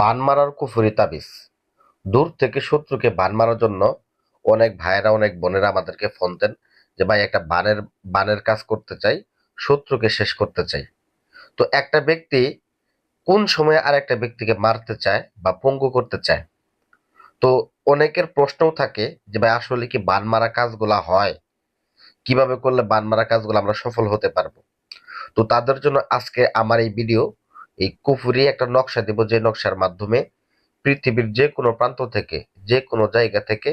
বান মারার কুফরি তাবিজ। দূর থেকে শত্রুকে বান মারার জন্য অনেক ভাইয়েরা, অনেক বোনেরা আমাদেরকে ফোন দেন যে, ভাই, একটা বানের বানের কাজ করতে চাই, শত্রুকে শেষ করতে চাই। তো একটা ব্যক্তি কোন সময়ে আর একটা ব্যক্তিকে মারতে চায় বা পঙ্গু করতে চায়? তো অনেকের প্রশ্নও থাকে যে, ভাই, আসলে কি বান মারা কাজগুলা হয়? কীভাবে করলে বান মারা কাজগুলো আমরা সফল হতে পারব? তো তাদের জন্য আজকে আমার এই ভিডিও এই কুফুরি একটা নকশা দিব যে নকশার মাধ্যমে পৃথিবীর যে কোনো প্রান্ত থেকে, যে কোনো জায়গা থেকে,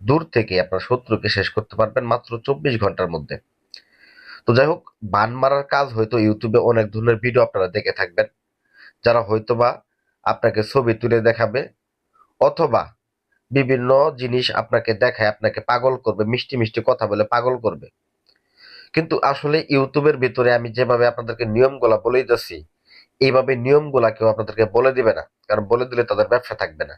দূর থেকে আপনার শত্রুকে শেষ করতে পারবেন মাত্র চব্বিশ ঘণ্টার মধ্যে। তো যাই হোক, বান মারার কাজ হয়তো ইউটিউবে অনেক ধরনের ভিডিও আপনারা দেখে থাকবেন, যারা হয়তোবা আপনাকে ছবি তুলে দেখাবে, অথবা বিভিন্ন জিনিস আপনাকে দেখায়, আপনাকে পাগল করবে, মিষ্টি মিষ্টি কথা বলে পাগল করবে। কিন্তু আসলে ইউটিউবের ভিতরে আমি যেভাবে আপনাদেরকে নিয়মগুলা বলেই দিচ্ছি এইভাবে নিয়মগুলা কেউ আপনাদেরকে বলে দিবে না, কারণ বলে দিলে তাদের ব্যবসা থাকবে না।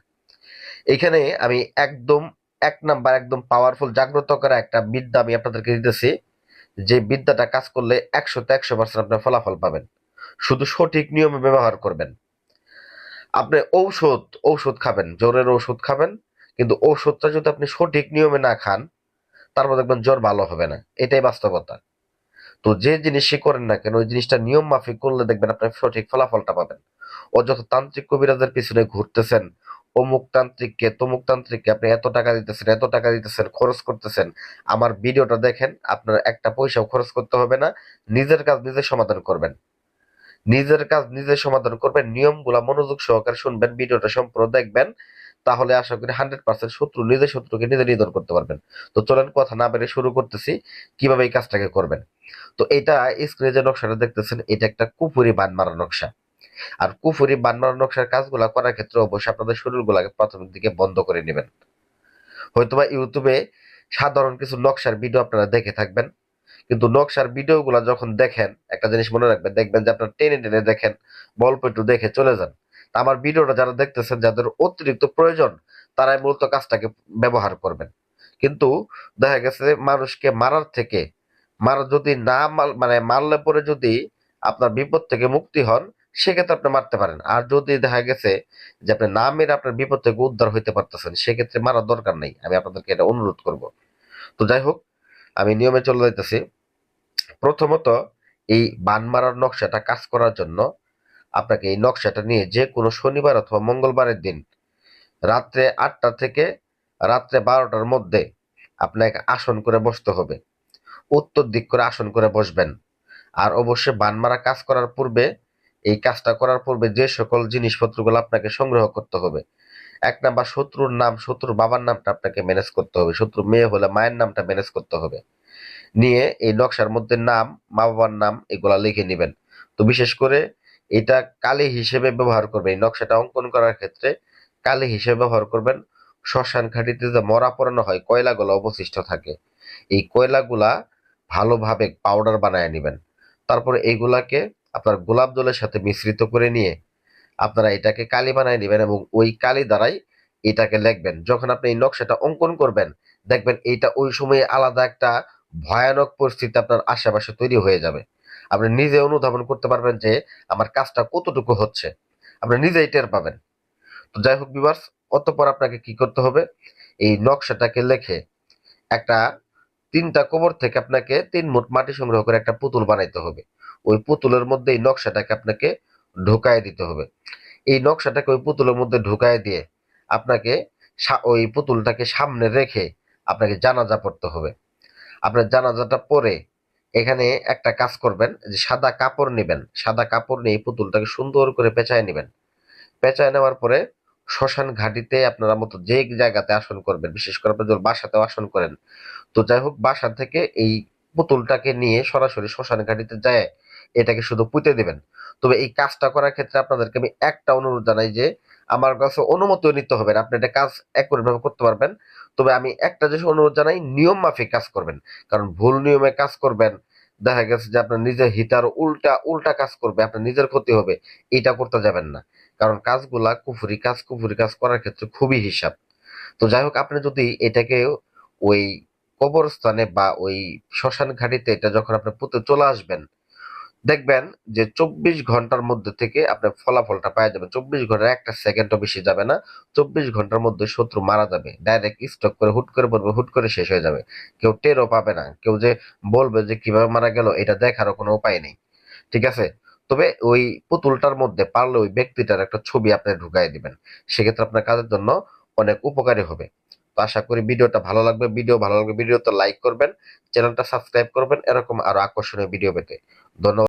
এখানে আমি একদম, এক নাম্বার একদম পাওয়ারফুল জাগ্রত করা একটা বিদ্যা আমি আপনাদেরকে দিতেছি, যে বিদ্যাটা কাজ করলে একশোতে একশো পার্সেন্ট আপনার ফলাফল পাবেন। শুধু সঠিক নিয়মে ব্যবহার করবেন। আপনি ঔষধ ঔষধ খাবেন, জ্বরের ঔষধ খাবেন, কিন্তু ঔষধটা যদি আপনি সঠিক নিয়মে না খান তারপর দেখবেন জ্বর ভালো হবে না। এটাই বাস্তবতা। তো যে জিনিসই করেন না কেন, ওই জিনিসটা নিয়ম মাফিক করলে দেখবেন আপনি সঠিক ফলাফলটা পাবেন। অযথা তান্ত্রিক কবিরাজের পিছনে ঘুরতেছেন আপনি এত টাকা দিতেছেন, এত টাকা দিতেছেন, খরচ করতেছেন, আমার ভিডিওটা দেখেন, আপনার একটা পয়সাও খরচ করতে হবে না, নিজের কাজ নিজে সমাধান করবেন। নিজের কাজ নিজে সমাধান করবেন, নিয়মগুলা মনোযোগ সহকারে শুনবেন, ভিডিওটা সম্পূর্ণ দেখবেন। তাহলে আশা করি হান্ড্রেড পার্সেন্ট শত্রু নিজে শত্রুকে নিজে নিধন করতে পারবেন। তো চলেন কথা না বেড়ে শুরু করতেছি, কীভাবে এই কাজটাকে করবেন? তো এটা স্ক্রিনে যে নকশাটা দেখতেছেন, এটা একটা কুপুরি বান মারা নকশা। আর কুফুরি বান মারা নকশার কাজগুলা করার ক্ষেত্রে অবশ্যই আপনাদের শরীরগুলাকে প্রাথমিক দিকে বন্ধ করে নেবেন। হয়তোবা ইউটিউবে সাধারণ কিছু নকশার ভিডিও আপনারা দেখে থাকবেন। কিন্তু নকশার ভিডিওগুলা যখন দেখেন, একটা জিনিস মনে রাখবেন, দেখবেন যে আপনারা টেনে টেনে দেখেন অল্প একটু দেখে চলে যান। আমার ভিডিওটা যারা দেখতেছেন, যাদের অতিরিক্ত প্রয়োজন, তারাই মূলত কাজটাকে ব্যবহার করবেন। কিন্তু দেখা গেছে মানুষকে মারার থেকে, মার যদি না মানে মারলে পরে যদি আপনার বিপদ থেকে মুক্তি হন, সেক্ষেত্রে আপনি মারতে পারেন। আর যদি দেখা গেছে যে আপনি না মেরে আপনার বিপদ থেকে উদ্ধার হইতে পারতেছেন, সেক্ষেত্রে মারার দরকার নেই। আমি আপনাদেরকে এটা অনুরোধ করব। তো যাই হোক, আমি নিয়মে চলে যাইতেছি। প্রথমত এই বান মারার নকশাটা কাজ করার জন্য আপনাকে এই নকশাটা নিয়ে যে কোনো শনিবার অথবা মঙ্গলবারের দিন রাত্রে আটটা থেকে রাত্রে বারোটার মধ্যে আপনাকে আসন করে বসতে হবে। উত্তর দিক করে আসন করে বসবেন। আর অবশ্যই বানমারা কাজ করার পূর্বে, এই কাজটা করার পূর্বে যে সকল জিনিসপত্রগুলো আপনাকে সংগ্রহ করতে হবে, এক নাম্বার শত্রুর নাম, শত্রুর বাবার নামটা আপনাকে ম্যানেজ করতে হবে শত্রু মেয়ে হলে মায়ের নামটা ম্যানেজ করতে হবে। নিয়ে এই নকশার মধ্যে নাম মা বাবার নাম এগুলা লিখে নেবেন। তো বিশেষ করে এটা কালি হিসেবে ব্যবহার করবেন। এই নকশাটা অঙ্কন করার ক্ষেত্রে কালি হিসেবে ব্যবহার করবেন। শ্মশান ঘাটিতে যে মরা পড়ানো হয়, কয়লাগুলো অবশিষ্ট থাকে। এই কয়লাগুলা ভালোভাবে পাউডার বানায় নেবেন। তারপরে এইগুলাকে আপনার গোলাপ জলের সাথে মিশ্রিত করে নিয়ে আপনারা এটাকে কালি বানায় নেবেন এবং ওই কালি দ্বারাই এটাকে লিখবেন। যখন আপনি এই নকশাটা অঙ্কন করবেন, দেখবেন এইটা ওই সময়ে আলাদা একটা ভয়ানক পরিস্থিতি আপনার আশেপাশে তৈরি হয়ে যাবে। আপনি নিজে অনুধাবন করতে পারবেন যে আমার কাজটা কতটুকু হচ্ছে। আপনি নিজেই টের পাবেন। তো যাই হোক বিভার্স অতপর আপনাকে কি করতে হবে? এই নকশাটাকে লেখে একটা তিনটা কবর থেকে আপনাকে তিন মুঠ মাটি সংগ্রহ করে একটা পুতুল বানাইতে হবে। ওই পুতুলের মধ্যে এই নকশাটাকে আপনাকে ঢুকায় দিতে হবে। এই নকশাটাকে ওই পুতুলের মধ্যে ঢুকায় দিয়ে আপনাকে ওই পুতুলটাকে সামনে রেখে আপনাকে জানাজা পড়তে হবে। আপনার জানাজাটা পরে এখানে একটা কাজ করবেন যে সাদা কাপড় নেবেন, সাদা কাপড় নিয়ে পুতুলটাকে সুন্দর করে পেঁচায় নেবেন। পেঁচায় নেওয়ার পরে শ্মশান ঘাটিতে আপনারা মতো যে জায়গাতে আসন করবেন, বিশেষ করে আপনার বাসাতেও আসন করেন, তো যাই হোক বাসা থেকে এই পুতুলটাকে নিয়ে সরাসরি শ্মশান ঘাটিতে যায়, এটাকে শুধু পুঁতে দেবেন। তবে এই কাজটা করার ক্ষেত্রে আপনাদেরকে আমি একটা অনুরোধ জানাই যে, আমার কাছে অনুমতিও নিতে হবে না, আপনি এটা কাজ একভাবে করতে পারবেন। তবে আমি একটা জিনিস অনুরোধ জানাই, নিয়ম মাফিক কাজ করবেন, কারণ ভুল নিয়মে কাজ করবেন দেখা গেছে যে আপনার নিজের হিতার উল্টা উল্টা কাজ করবে, আপনার নিজের ক্ষতি হবে এটা করতে যাবেন না। কারণ কাজগুলা কুফুরি, কাজ কুফুরি, কাজ করার ক্ষেত্রে খুবই হিসাব। তো যাই হোক, আপনি যদি এটাকে ওই কবরস্থানে বা ওই শ্মশান ঘাটিতে এটা যখন আপনি পুঁতে চলে আসবেন দেখবেন যে চব্বিশ ঘণ্টার মধ্যে থেকে আপনি ফলাফলটা পাওয়া যাবে। চব্বিশ ঘণ্টার একটা সেকেন্ডও বেশি যাবে না। চব্বিশ ঘণ্টার মধ্যে শত্রু মারা যাবে। ডাইরেক্ট স্টক করে হুট করে পড়বে হুট করে শেষ হয়ে যাবে। কেউ টেরও পাবে না। কেউ যে বলবে যে কীভাবে মারা গেল, এটা দেখারও কোনো উপায় নেই। ঠিক আছে? তবে ওই পুতুলটার মধ্যে পারলে ওই ব্যক্তিটার একটা ছবি আপনি ঢুকাই দিবেন। সেক্ষেত্রে আপনার কাজের জন্য অনেক উপকারী হবে। তো আশা করি ভিডিওটা ভালো লাগবে। ভিডিও ভালো লাগবে ভিডিওতে লাইক করবেন, চ্যানেলটা সাবস্ক্রাইব করবেন, এরকম আরও আকর্ষণীয় ভিডিও পেতে। ধন্যবাদ।